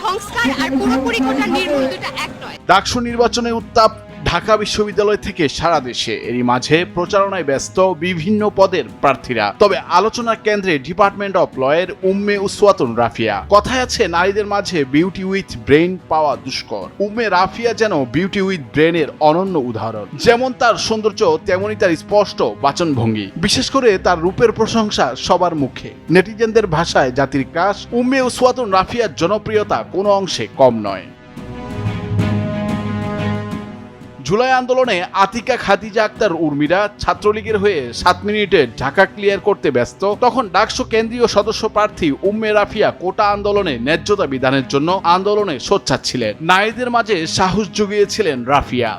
সংস্কার আর নির্মূল দুটো এক নয়। ডাকসু নির্বাচনের উত্তাপ ঢাকা বিশ্ববিদ্যালয় থেকে সারা দেশে এরই মাঝে প্রচারণায় ব্যস্ত বিভিন্ন পদের প্রার্থীরা। তবে আলোচনার কেন্দ্রে ডিপার্টমেন্ট অফ লয়ের উম্মে উসওয়াতুন রাফিয়া। কথায় আছে, নারীদের মাঝে বিউটি উইথ ব্রেন পাওয়া দুষ্কর। উম্মে রাফিয়া যেন বিউটি উইথ ব্রেনের অনন্য উদাহরণ। যেমন তার সৌন্দর্য তেমনই তার স্পষ্ট বাচনভঙ্গি। বিশেষ করে তার রূপের প্রশংসা সবার মুখে। নেটিজেনদের ভাষায় জাতির কাশ উম্মে উসওয়াতুন রাফিয়ার জনপ্রিয়তা কোনো অংশে কম নয়। জুলাই আন্দোলনে আতিকা খাদিজা আক্তার উর্মিরা ছাত্রলীগের হয়ে সাত মিনিটে ঢাকা ক্লিয়ার করতে ব্যস্ত। তখন ডাকসু কেন্দ্রীয় সদস্য প্রার্থী উম্মে রাফিয়া কোটা আন্দোলনে ন্যায্যতা বিধানের জন্য আন্দোলনে সোচ্চার ছিলেন। নারীদের মাঝে সাহস জুগিয়েছিলেন রাফিয়া।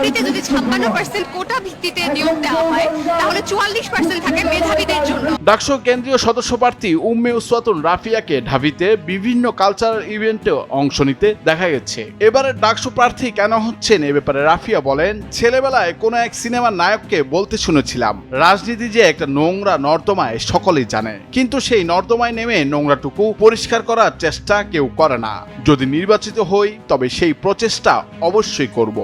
চাকরিতে যদি ছাপ্পান্ন পার্সেন্ট কোটা ভিত্তিতে নিয়োগ দেওয়া হয়, তাহলে চুয়াল্লিশ পার্সেন্ট থাকে মেধাবীদের জন্য। ডাকসু কেন্দ্রীয় সদস্য প্রার্থী উম্মে উসওয়াতুন রাফিয়াকে ঢাবিতে বিভিন্ন কালচারাল ইভেন্টে অংশ নিতে দেখা গেছে। এবারে ডাকসু প্রার্থী কেন হচ্ছেন এ ব্যাপারে রাফিয়া বলেন, ছেলেবেলায় কোনো এক সিনেমার নায়ককে বলতে শুনেছিলাম। রাজনীতি যে একটা নোংরা নর্দমায় সকলেই জানে। কিন্তু সেই নর্দমায় নেমে নোংরাটুকু পরিষ্কার করার চেষ্টা কেউ করে না। যদি নির্বাচিত হই, তবে সেই প্রচেষ্টা অবশ্যই করব।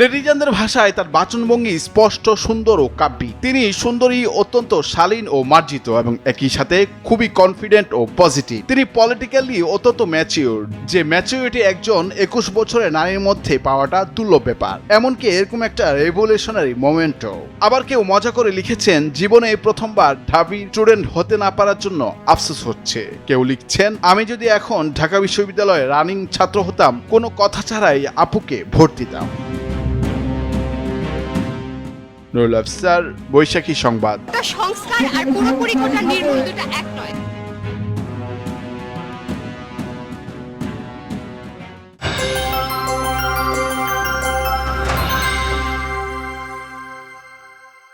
নেটিজনদের ভাষায় তার বাচনভঙ্গি স্পষ্ট, সুন্দর ও কাব্যি তিনি সুন্দরী, অত্যন্ত শালীন ও মার্জিত এবং একই সাথে খুবই কনফিডেন্ট ও পজিটিভ তিনি পলিটিক্যালি অত্যন্ত ম্যাচিওর যে ম্যাচিউরিটি একজন একুশ বছরের নারীর মধ্যে পাওয়াটা দুর্লভ ব্যাপার। এমনকি এরকম একটা রেভলিউশনারি মোমেন্টও আবার কেউ মজা করে লিখেছেন, জীবনে প্রথমবার ঢাবি স্টুডেন্ট হতে না পারার জন্য আফসোস হচ্ছে। কেউ লিখছেন, আমি যদি এখন ঢাকা বিশ্ববিদ্যালয়ে রানিং ছাত্র হতাম, কোনো কথা ছাড়াই আপুকে ভোট দিতাম। নুরুল আফসার বৈশাখী সংবাদ। সংস্কার আর পুরোপুরি কোটা নির্মূল দুটা এক